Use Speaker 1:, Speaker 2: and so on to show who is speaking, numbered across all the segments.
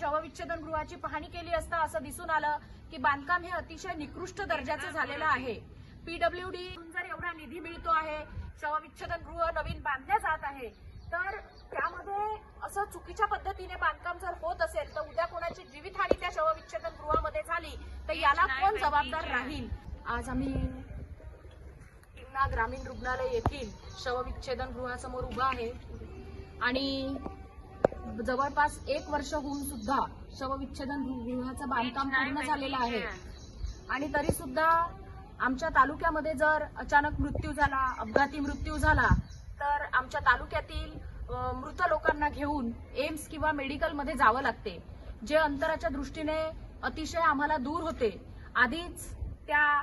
Speaker 1: शवविच्छेदन गृहाची पाहणी केली असता असं दिसून आलं की बांधकाम हे अतिशय निकृष्ट दर्जाचं झालेलं आहे. पीडब्ल्यूडी जर एवढा निधी मिळतो आहे शवविच्छेदन गृह नवीन बांधल्या जात आहे तर त्यामध्ये असं चुकीच्या पद्धतीने बांधकाम जर होत असेल तर उद्या कोणाची जीवितहानी त्या शवविच्छेदन गृहामध्ये झाली तर याला कोण जबाबदार राहील? आज आम्ही ग्रामीण रुग्णालय येथील शवविच्छेदन गृहासमोर उभा आहे आणि जवळपास एक वर्ष होऊन सुद्धा शवविच्छेदन गृहाचं बांधकाम पूर्ण झालेलं आहे. आणि तरी सुद्धा आमच्या तालुक्यामध्ये जर अचानक मृत्यू झाला अपघाती मृत्यू झाला तर आमच्या तालुक्यातील मृत लोकांना घेऊन एम्स किंवा मेडिकलमध्ये जावं लागते. जे अंतराच्या दृष्टीने अतिशय आम्हाला दूर होते. आधीच त्या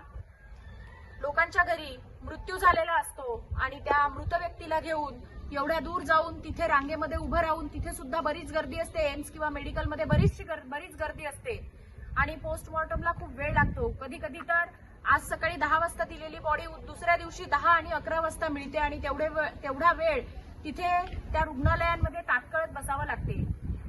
Speaker 1: लोकांच्या घरी मृत्यू झालेला असतो आणि त्या मृत व्यक्तीला घेऊन एवढ्या दूर जाऊन तिथे रांगेमध्ये उभं राहून तिथे सुद्धा बरीच गर्दी असते. एम्स किंवा मेडिकलमध्ये बरीचशी बरीच गर्दी असते. आणि पोस्टमॉर्टमला खूप वेळ लागतो. कधी कधी तर आज सकाळी दहा वाजता दिलेली बॉडी दुसऱ्या दिवशी दहा आणि अकरा वाजता मिळते आणि तेवढे तेवढा वेळ तिथे त्या रुग्णालयांमध्ये तात्काळत बसावं लागते.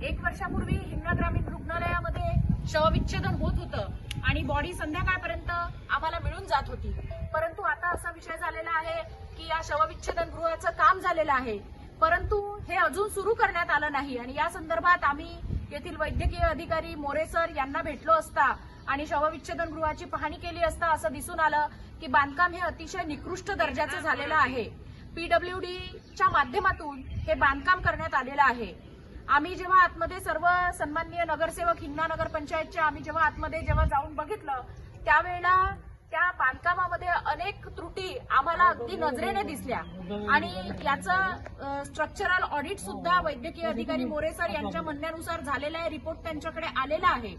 Speaker 1: एक वर्षापूर्वी हिंगणा ग्रामीण रुग्णालयामध्ये शवविच्छेदन होत होतं आणि बॉडी संध्याकाळपर्यंत आम्हाला मिळून जात होती. परंतु आता असा विषय झालेला आहे की या शवविच्छेदन काम झालेलं आहे. परंतु हे अजून सुरू करण्यात आलं नाही. आणि या संदर्भात आम्ही येथील वैद्यकीय अधिकारी मोरे सर यांना भेटलो असता आणि शवविच्छेदन गृहाची पाहणी केली असता असं दिसून आलं की बांधकाम हे अतिशय निकृष्ट दर्जाचं झालेलं आहे. पीडब्ल्यूडीच्या माध्यमातून हे बांधकाम करण्यात आलेलं आहे. आम्ही जेव्हा आतमध्ये सर्व सन्माननीय नगरसेवक हिंगणा नगर पंचायतच्या आम्ही जेव्हा आतमध्ये जेव्हा जाऊन बघितलं त्यावेळेला त्या बांधकामामध्ये अगदी नजरेने दिसल्या. आणि याचं स्ट्रक्चरल ऑडिट सुद्धा वैद्यकीय अधिकारी मोरे सर यांच्या म्हणण्यानुसार झालेला आहे. रिपोर्ट त्यांच्याकडे आलेला आहे.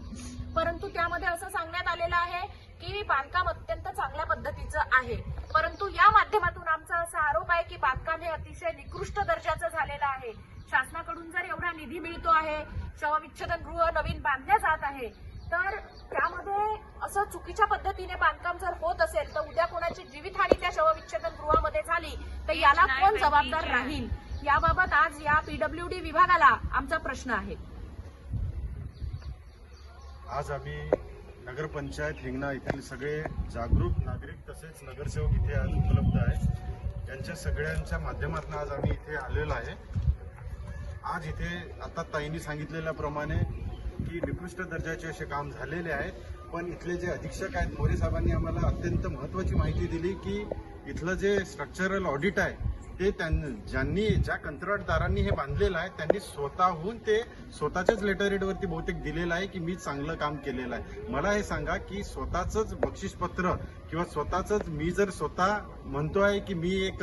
Speaker 1: परंतु त्यामध्ये असं सांगण्यात आलेलं आहे की बांधकाम अत्यंत चांगल्या पद्धतीचं आहे. परंतु या माध्यमातून आमचा असा आरोप आहे की बांधकाम हे अतिशय निकृष्ट दर्जाचं झालेलं आहे. शासनाकडून जर एवढा निधी मिळतो आहे शवविच्छेदन गृह नवीन बांधल्या जात आहे तर त्यामध्ये असं चुकीच्या पद्धतीने बांधकाम जर होत असेल तर उद्या कोणाची जीवितहानी त्या शवविच्छेदन गृहामध्ये झाली तर याला कोण जबाबदार राहील. याबाबत आज या पीडब्ल्यूडी विभागाला आमचा प्रश्न आहे.
Speaker 2: आज आम्ही नगरपंचायत हिंगणा येथील सगळे जागरूक नागरिक तसेच नगरसेवक इथे आज उपलब्ध आहेत. त्यांच्या सगळ्यांच्या माध्यमातून आज आम्ही इथे आलेलो आहे. आज इथे आता ताईंनी सांगितलेल्याप्रमाणे की निकृष्ट दर्जाचे असे काम झालेले आहेत. पण इथले जे अधीक्षक आहेत मोरे साहेबांनी आम्हाला अत्यंत महत्वाची माहिती दिली की इथलं जे स्ट्रक्चरल ऑडिट आहे ते त्यां- ज्यांनी ज्या कंत्राटदारांनी हे बांधलेलं आहे त्यांनी स्वतःहून ते स्वतःच्याच लेटर रेडवरती बहुतेक दिलेलं आहे की मी चांगलं काम केलेलं आहे. मला हे सांगा की स्वतःचंच बक्षीसपत्र किंवा स्वतःचंच मी जर स्वतः म्हणतोय की मी एक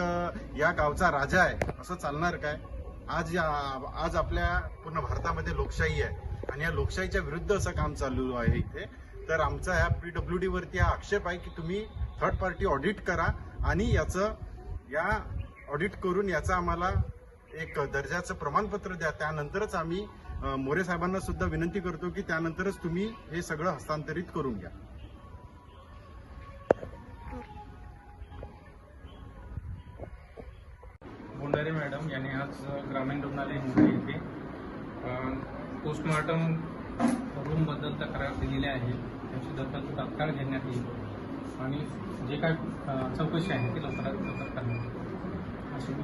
Speaker 2: या गावचा राजा आहे असं चालणार काय? आज या- आज आपल्या पूर्ण भारतामध्ये लोकशाही आहे आणि या लोकशाहीच्या विरुद्ध असं काम चालू आहे इथे तर आमचा ह्या पी डब्ल्यू डीवरती हा आक्षेप आहे की तुम्ही थर्ड पार्टी ऑडिट करा आणि याचं या ऑडिट करून याचं आम्हाला एक दर्जाचं प्रमाणपत्र द्या. त्यानंतरच आम्ही मोरे साहेबांना सुद्धा विनंती करतो की त्यानंतरच तुम्ही हे सगळं हस्तांतरित करून घ्या.
Speaker 3: भोंडारे मॅडम यांनी आज ग्रामीण रुग्णालय मुंबई येथे पोस्टमॉर्टम रूमबद्दल तक्रार दिलेली आहे. त्याची दखल तात्काळ घेण्यात येईल. आणि जे काय चौकशी आहे ती लवकरात लवकर करण्यात येईल. আসলে